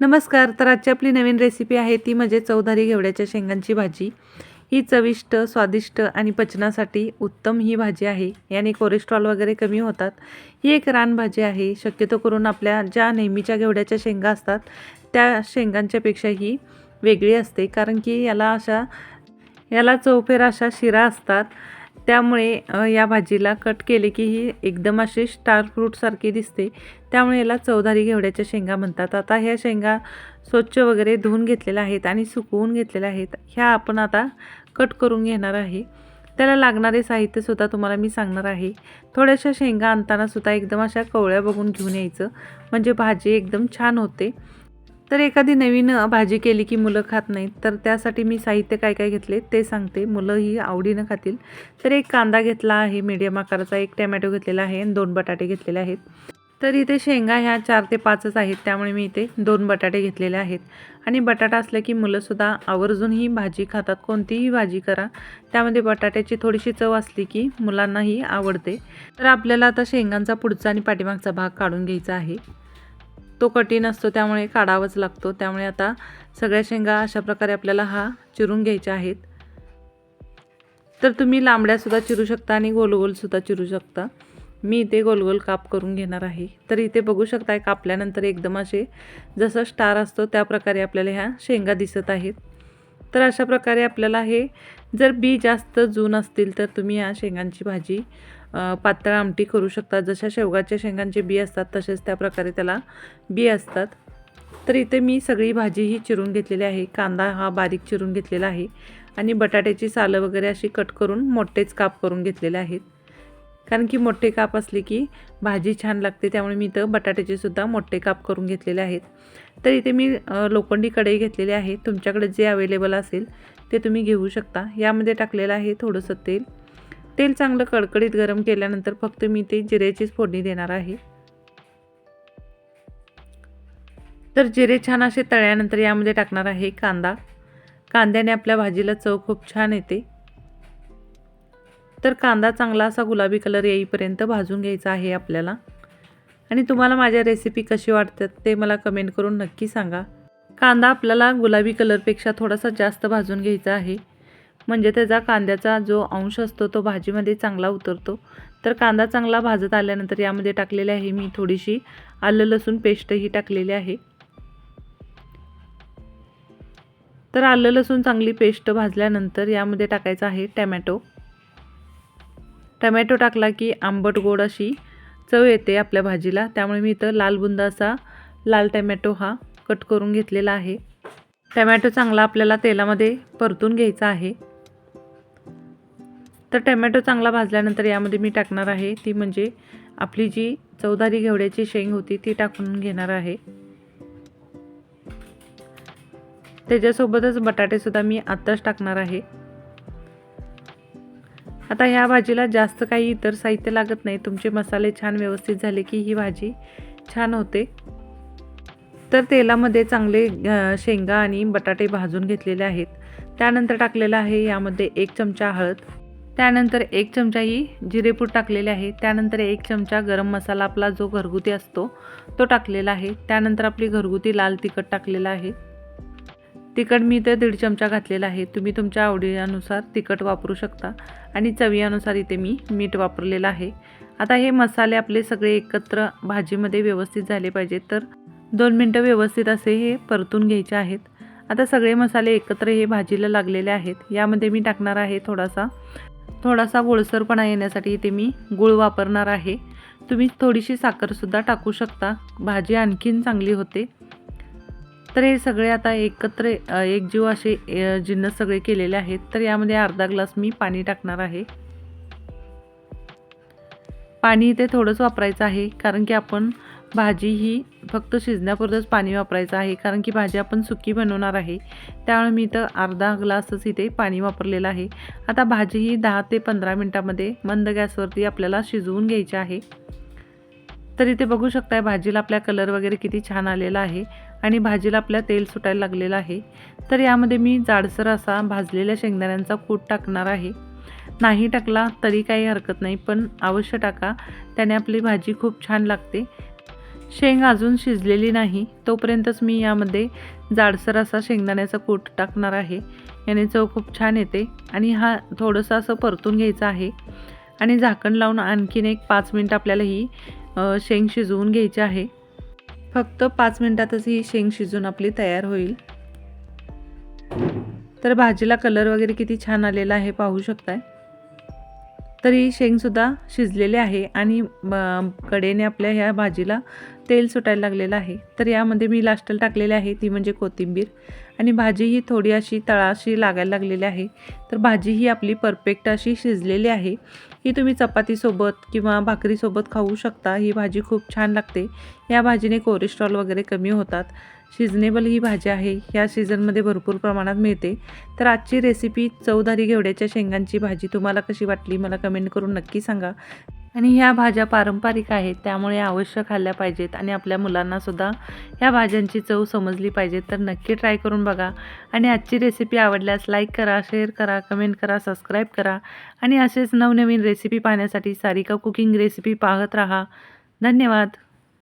नमस्कार तर आजची आपली नवीन रेसिपी आहे ती म्हणजे चौधारी घेवड्याच्या शेंगांची भाजी. ही चविष्ट स्वादिष्ट आणि पचनासाठी उत्तम ही भाजी आहे. याने कोलेस्ट्रॉल वगैरे कमी होतात. ही एक रानभाजी आहे. शक्यतो करून आपल्या ज्या नेहमीच्या घेवड्याच्या शेंगा असतात त्या शेंगांच्यापेक्षा ही वेगळी असते. कारण की याला अशा याला चौफेर अशा शिरा असतात. त्यामुळे या भाजीला कट केले की ही एकदम अशी स्टार फ्रूटसारखी दिसते. त्यामुळे याला चौधारी घेवड्याच्या शेंगा म्हणतात. आता ह्या शेंगा स्वच्छ वगैरे धुवून घेतलेल्या आहेत आणि सुकवून घेतलेल्या आहेत. ह्या आपण आता कट करून घेणार आहे. त्याला लागणारे साहित्यसुद्धा तुम्हाला मी सांगणार आहे. थोड्याशा शेंगा आणताना सुद्धा एकदम अशा कवळ्या बघून घेऊन यायचं. म्हणजे भाजी एकदम छान होते. तर एखादी नवीन भाजी केली की मुलं खात नाहीत तर त्यासाठी मी साहित्य काय काय घेतले ते सांगते. मुलं ही आवडीनं खातील. तर एक कांदा घेतला आहे मीडियम आकाराचा एक टॅमॅटो घेतलेला आहे आणि दोन बटाटे घेतलेले आहेत. तर इथे शेंगा ह्या चार ते पाचच आहेत त्यामुळे मी इथे दोन बटाटे घेतलेले आहेत. आणि बटाटा असलं की मुलंसुद्धा आवर्जून ही भाजी खातात कोणतीही भाजी करा. त्यामध्ये बटाट्याची थोडीशी चव असली की मुलांनाही आवडते. तर आपल्याला आता शेंगांचा पुढचा आणि पाठीमागचा भाग काढून घ्यायचा आहे. तो कठीण असतो त्यामुळे काढावाच लागतो. त्यामुळे आता सगळ्या शेंगा अशा प्रकारे आपल्याला हा चिरून घ्यायच्या आहेत. तर तुम्ही लांबड्यासुद्धा चिरू शकता आणि गोल गोलसुद्धा चिरू शकता. मी इथे गोल गोल काप करून घेणार आहे. तर इथे बघू शकताय कापल्यानंतर एकदम असे जसं स्टार असतो त्या प्रकारे आपल्याला ह्या शेंगा दिसत आहेत. तर अशा प्रकारे आपल्याला हे जर बी जास्त जून असतील तर तुम्ही ह्या शेंगांची भाजी पातळ आमटी करू शकता जशा शेवगाच्या शेंगांचे बी असतात तसेच त्या प्रकारे त्याला बी असतात. तर इथे मी सगळी भाजी ही चिरून घेतलेली आहे. कांदा हा बारीक चिरून घेतलेला आहे. आणि बटाट्याची सालं वगैरे अशी कट करून मोठेच काप करून घेतलेले आहेत. कारण की मोठे काप असले की भाजी छान लागते त्यामुळे मी इथं बटाट्याचे सुद्धा मोठे काप करून घेतलेले आहेत. तर इथे मी लोखंडी कढई घेतलेली आहे. तुमच्याकडे जे अवेलेबल असेल ते तुम्ही घेऊ शकता. यामध्ये टाकलेलं आहे थोडंसं तेल. तेल चांगलं कडकडीत गरम केल्यानंतर फक्त मी ते जिऱ्याचीच फोडणी देणार आहे. तर जिरे छान असे तळ्यानंतर यामध्ये टाकणार आहे कांदा. कांद्याने आपल्या भाजीला चव खूप छान येते. तर कांदा चांगला असा गुलाबी कलर येईपर्यंत भाजून घ्यायचा आहे आपल्याला. आणि तुम्हाला माझ्या रेसिपी कशी वाटतात ते मला कमेंट करून नक्की सांगा. कांदा आपल्याला गुलाबी कलरपेक्षा थोडासा जास्त भाजून घ्यायचा आहे. म्हणजे त्याचा कांद्याचा जो अंश असतो तो भाजीमध्ये चांगला उतरतो. तर कांदा चांगला भाजत आल्यानंतर यामध्ये टाकलेले आहे मी थोडीशी आलं लसूण पेस्टही टाकलेली आहे. तर आलं लसूण चांगली पेस्ट भाजल्यानंतर यामध्ये टाकायचं आहे टॅमॅटो. टमॅटो टाकला की आंबट गोड अशी चव येते आपल्या भाजीला. त्यामुळे मी इथं लाल बुंदा असा लाल टमॅटो हा कट करून घेतलेला आहे. टमॅटो चांगला आपल्याला तेलामध्ये परतून घ्यायचा आहे. तर टमॅटो चांगला भाजल्यानंतर यामध्ये मी टाकणार आहे. ती म्हणजे आपली जी चौदारी घेवड्याची शेंग होती ती टाकून घेणार आहे. त्याच्यासोबतच बटाटेसुद्धा मी आत्ताच टाकणार आहे. आता ह्या भाजीला जास्त काही इतर साहित्य लागत नाही. तुमचे मसाले छान व्यवस्थित झाले की ही भाजी छान होते. तर तेलामध्ये चांगले शेंगा आणि बटाटे भाजून घेतलेले आहेत. त्यानंतर टाकलेलं आहे यामध्ये एक चमचा हळद. त्यानंतर एक चमचा ही जिरेपूड टाकलेले आहे. त्यानंतर एक चमचा गरम मसाला आपला जो घरगुती असतो तो टाकलेला आहे. त्यानंतर आपली घरगुती लाल तिखट टाकलेलं आहे. तिखट मी इथे दीड चमचा घातलेला आहे. तुम्ही तुमच्या आवडीनुसार तिखट वापरू शकता आणि चवीनुसार इथे मी मीठ वापरलेलं आहे. आता हे मसाले आपले सगळे एकत्र भाजीमध्ये व्यवस्थित झाले पाहिजेत. तर दोन मिनटं व्यवस्थित असे हे परतून घ्यायचे आहेत. आता सगळे मसाले एकत्र हे भाजीला लागलेले आहेत. यामध्ये मी टाकणार आहे थोडासा थोडासा ओलसरपणा येण्यासाठी इथे मी गूळ वापरणार आहे. तुम्ही थोडीशी साखरसुद्धा टाकू शकता. भाजी आणखीन चांगली होते. तर हे सगळे आता एकत्र एकजीव असे जिन्नस सगळे केलेले आहेत. तर यामध्ये अर्धा ग्लास मी पाणी टाकणार आहे. पाणी इथे थोडंच वापरायचं आहे कारण की आपण भाजी ही फक्त शिजण्यापुरतंच पाणी वापरायचं आहे कारण की भाजी आपण सुकी बनवणार आहे. त्यामुळे मी इथं अर्धा ग्लासच इथे पाणी वापरलेलं आहे. आता भाजी ही दहा ते पंधरा मिनटामध्ये मंद गॅसवरती आपल्याला शिजवून घ्यायची आहे. तर इथे बघू शकताय भाजीला आपल्या कलर वगैरे किती छान आलेला आहे आणि भाजीला आपल्या तेल सुटायला लागलेलं आहे. तर यामध्ये मी जाडसर असा भाजलेल्या शेंगदाण्यांचा कूट टाकणार आहे. नाही टाकला तरी काही हरकत नाही पण अवश्य टाका. त्याने आपली भाजी खूप छान लागते. शेंग अजून शिजलेली नाही. तोपर्यंतच मी यामध्ये जाडसर असा शेंगदाण्याचा कूट टाकणार आहे. याने चव खूप छान येते आणि हा थोडंसं असं परतून घ्यायचं आहे. आणि झाकण लावून आणखीन एक पाच मिनटं आपल्याला ही शेंग शिजवून घ्यायची आहे. फक्त पाच मिनटातच ही शेंग शिजून आपली तयार होईल. तर भाजीला कलर वगैरे किती छान आलेला आहे पाहू शकताय. तर ही शेंगसुद्धा शिजलेली आहे आणि कडेने आपल्या ह्या भाजीला तेल सुटायला लागलेलं आहे. तर यामध्ये मी लास्टल टाकलेली आहे ती म्हणजे कोथिंबीर. आणि भाजी ही थोडी अशी तळाशी लागायला लागलेली आहे. तर भाजी ही आपली परफेक्ट अशी शिजलेली आहे. ही तुम्ही चपातीसोबत किंवा भाकरीसोबत खाऊ शकता. ही भाजी खूप छान लागते. या भाजीने कोलेस्ट्रॉल वगैरे कमी होतात. शिजनेबल ही भाजी आहे. ह्या सीझनमध्ये भरपूर प्रमाणात मिळते. तर आजची रेसिपी चौधारी घेवड्याच्या शेंगांची भाजी तुम्हाला कशी वाटली मला कमेंट करून नक्की सांगा. आणि ह्या भाज्या पारंपरिक आहेत त्यामुळे अवश्य खाल्ल्या पाहिजेत आणि आपल्या मुलांनासुद्धा ह्या भाज्यांची चव समजली पाहिजे तर नक्की ट्राय करून बघा. आणि आजची रेसिपी आवडल्यास लाईक करा शेअर करा कमेंट करा सबस्क्राईब करा. आणि असेच नवनवीन रेसिपी पाहण्यासाठी सारिका कुकिंग रेसिपी पाहत राहा. धन्यवाद.